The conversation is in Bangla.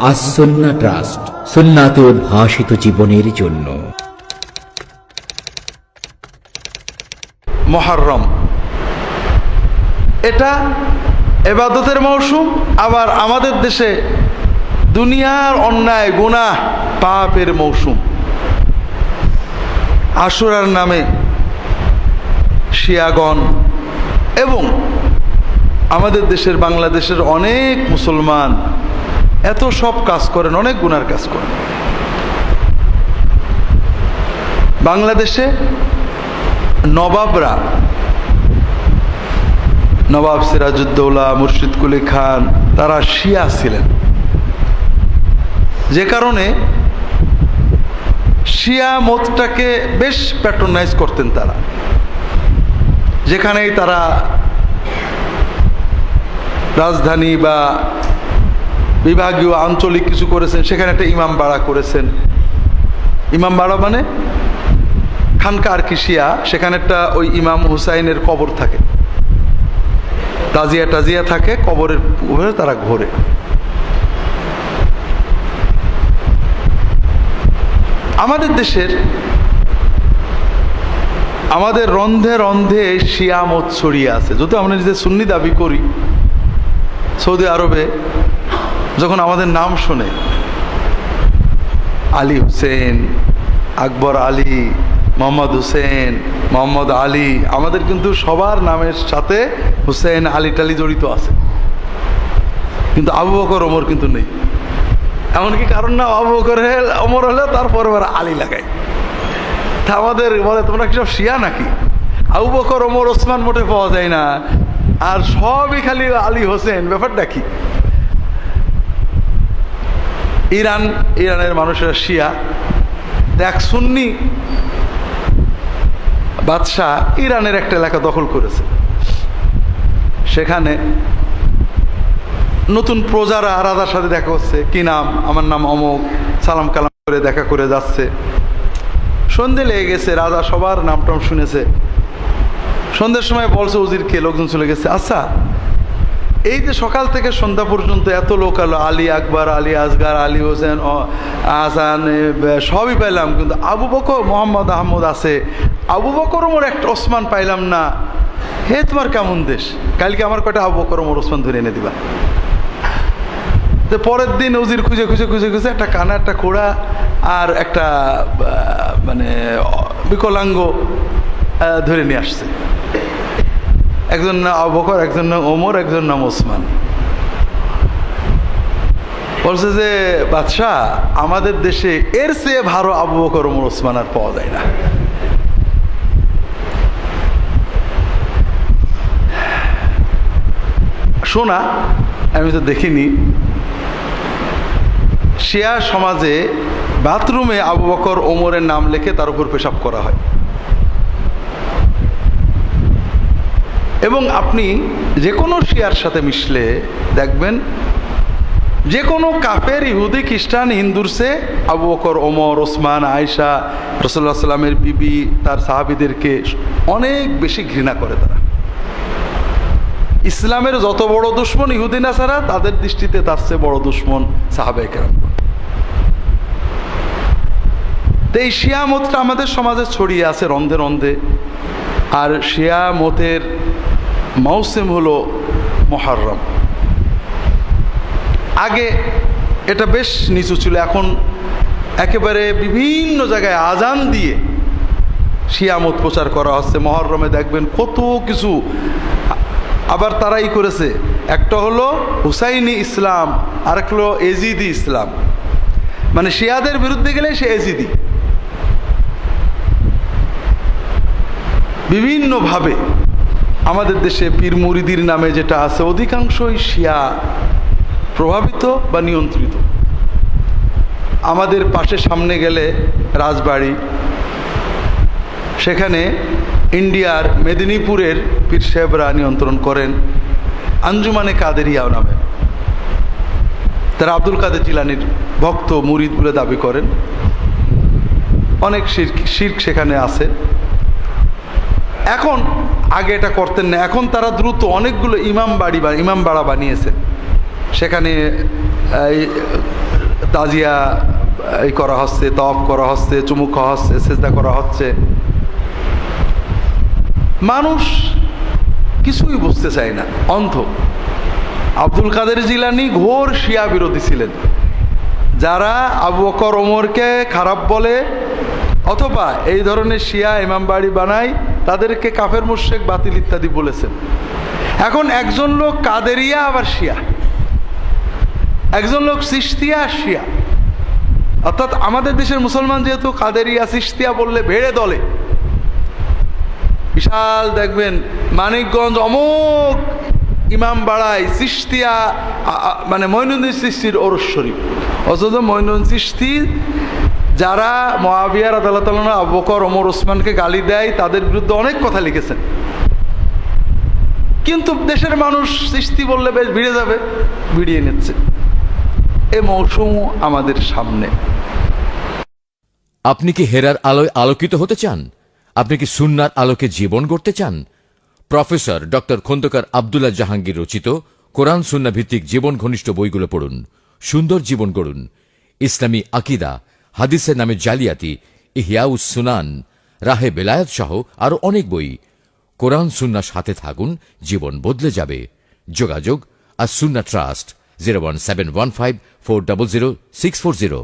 আসন্না ট্রাস্ট জীবনের জন্য। মহারম। এটা এবাদতের মৌসুম, আবার আমাদের দেশে দুনিয়ার অন্যায়, গুনাহ, পাপের মৌসুম। আশুরার নামে শিয়াগণ এবং আমাদের দেশের বাংলাদেশের অনেক মুসলমান এত সব কাজ করেন, অনেক গুনার কাজ করেন। বাংলাদেশে নবাবরা, নবাব সিরাজউদ্দৌলা মুর্শিদ কুলি খান, তারা শিয়া ছিলেন। যে কারণে শিয়া মতটাকে বেশ প্যাট্রোনাইজ করতেন তারা। যেখানেই তারা রাজধানী বা বিভাগীয় আঞ্চলিক কিছু করেছেন, সেখানে একটা ইমাম বাড়া করেছেন। ইমাম বাড়া মানে? খানকা আর কি সেখানে একটা ওই ইমাম হুসাইনের কবর থাকে। তাজিয়া টাজিয়া থাকে, কবরের উপরে তারা ঘোরে। আমাদের দেশের আমাদের রন্ধে রন্ধে শিয়ামত ছড়িয়ে আছে। যদি আমরা নিজে সুন্নি দাবি করি, সৌদি আরবে যখন আমাদের নাম শোনে, আলী হুসেন, আকবর আলী, মোহাম্মদ হুসেন, মোহাম্মদ আলী, আমাদের কিন্তু সবার নামের সাথে হুসেন, আলী টালি জড়িত আছে। কিন্তু আবু বকর, ওমর কিন্তু নেই। এমনকি কারণ না, আবু বকর ওমর হলে তারপর আলী লাগাই তা আমাদের বলে, তোমরা কি সব শিয়া নাকি? আবু বকর, ওমর, ওসমান মোটে পাওয়া যায় না। আর সবই খালি আলী হোসেন। ব্যাপারটা কি? ইরান, ইরানের মানুষেরা শিয়া। দেখ, সুন্নি বাদশাহ ইরানের একটা এলাকা দখল করেছে। সেখানে নতুন প্রজারা রাজার সাথে দেখা হচ্ছে। কি নাম? আমার নাম অমুক সালাম কালাম করে দেখা করে যাচ্ছে। সন্ধে লেগে গেছে, রাজা সবার নাম টাম শুনেছে। সন্ধ্যের সময় বলছে উজিরকে লোকজন চলে গেছে। আচ্ছা এই যে সকাল থেকে সন্ধ্যা পর্যন্ত এত লোক আলো আলী আকবর, আলী আসগার, আলী হোসেন আহসান সবই পাইলাম। কিন্তু আবু বকর, মোহাম্মদ আহমদ আছে। আবু বকর ওমর একটা ওসমান পাইলাম না। হে, তোমার কেমন দেশ? কালকে আমার কয়টা আবু বকর, ওমর, ওসমান ধরে এনে দিবা। তো পরের দিন উজির খুঁজে খুঁজে খুঁজে খুঁজে একটা কানা, একটা খোড়া আর একটা মানে বিকলাঙ্গ ধরে নিয়ে আসছে। একজন না আবু বকর, একজন নাম ওমর, একজন নাম ওসমান। বলছে যে, বাদশাহ, আমাদের দেশে এর চেয়ে ভালো আবু বকর, ওমর, ওসমান আর পাওয়া যায় না। শোনা আমি তো দেখিনি। শিয়া সমাজে বাথরুমে আবু বকর ওমরের নাম লিখে তার উপর পেশাব করা হয়। এবং আপনি যে কোনো শিয়ার সাথে মিশলে দেখবেন যে কোনো কাফের, ইহুদি, খ্রিস্টান, হিন্দুর সে আবু বকর, ওমর, ওসমান আয়সা রসল্লাহ সাল্লামের বিবি, তার সাহাবিদেরকে অনেক বেশি ঘৃণা করে তারা। ইসলামের যত বড় দুশ্মন ইহুদি নাসারা, তাদের দৃষ্টিতে তার চেয়ে বড় দুশ্মন সাহাবে কেরাম। তো এই শিয়া মতটা আমাদের সমাজে ছড়িয়ে আছে রন্ধে রন্ধে। আর শিয়া মতের মৌসুম হলো মহরম। আগে এটা বেশ নিচু ছিল, এখন একেবারে বিভিন্ন জায়গায় আজান দিয়ে শিয়ামত প্রচার করা হচ্ছে। মহরমে দেখবেন কত কিছু আবার তারাই করেছে। একটা হলো হুসাইনি ইসলাম আর এক হলো এজিদি ইসলাম। মানে শিয়াদের বিরুদ্ধে গেলে সে এজিদি। বিভিন্নভাবে আমাদের দেশে পীর মুরিদির নামে যেটা আছে, অধিকাংশই শিয়া প্রভাবিত বা নিয়ন্ত্রিত। আমাদের পাশে সামনে গেলে রাজবাড়ি, সেখানে ইন্ডিয়ার মেদিনীপুরের পীর সাহেবরা নিয়ন্ত্রণ করেন আঞ্জুমানে কাদেরিয়া নামে। তারা আব্দুল কাদের জিলানির ভক্ত মুরিদ বলে দাবি করেন। অনেক শির্ক শির্ক সেখানে আছে। এখন আগে এটা করতেন না, এখন তারা দ্রুত অনেকগুলো ইমাম বাড়ি বা, ইমাম বাড়া বানিয়েছে। সেখানে তাজিয়া, এই করা হচ্ছে তপ করা হচ্ছে, চুমুক হচ্ছে, সেজদা করা হচ্ছে। মানুষ কিছুই বুঝতে চায় না, অন্ধ। আব্দুল কাদের জিলানি ঘোর শিয়া বিরোধী ছিলেন। যারা আবু বকর, ওমরকে খারাপ বলে, অথবা এই ধরনের শিয়া ইমাম বাড়ি বানায়, তাদেরকে কাফের মুশেক বাতিল ইত্যাদি বলেছেন। এখন একজন লোক কাদেরিয়া আবার শিয়া। একজন লোক সিস্তিয়া শিয়া। অর্থাৎ আমাদের দেশের মুসলমান যেহেতু কাদেরিয়া, সিস্তিয়া বললে ভেড়ে দলে। বিশাল দেখবেন, মানিকগঞ্জ অমুক ইমাম আ- আ- মানে মইনুদ্দিন সৃষ্টির ওরস শরীফ। অথচ মইনুদ্দিন সৃষ্টি যারা মহাবিয়ার আদালত আবকর অমর ওসমানকে গালি দেয়, তাদের বিরুদ্ধে অনেক কথা লিখেছেন। কিন্তু দেশের মানুষ সৃষ্টি বললে বেশ ভিড়ে যাবে, ভিড়িয়ে নিচ্ছে। এ মৌসুম আমাদের সামনে। আপনি কি হেরার আলোয় আলোকিত হতে চান? আপনি কি সুন্নার আলোকে জীবন গড়তে চান? প্রফেসর ডক্টর খন্দকার আবদুল্লাহ জাহাঙ্গীর রচিত কোরআন সুন্না ভিত্তিক জীবন ঘনিষ্ঠ বইগুলো পড়ুন, সুন্দর জীবন গড়ুন। ইসলামী আকিদা, হাদিসের নামে জালিয়াতি, ইহিয়াউস সুনান, রাহে বেলায়াত সহ আরও অনেক বই। কোরআন সুন্নার সাথে থাকুন, জীবন বদলে যাবে। যোগাযোগ আর সুন্না trust, zero one seven one five four double zero six four zero.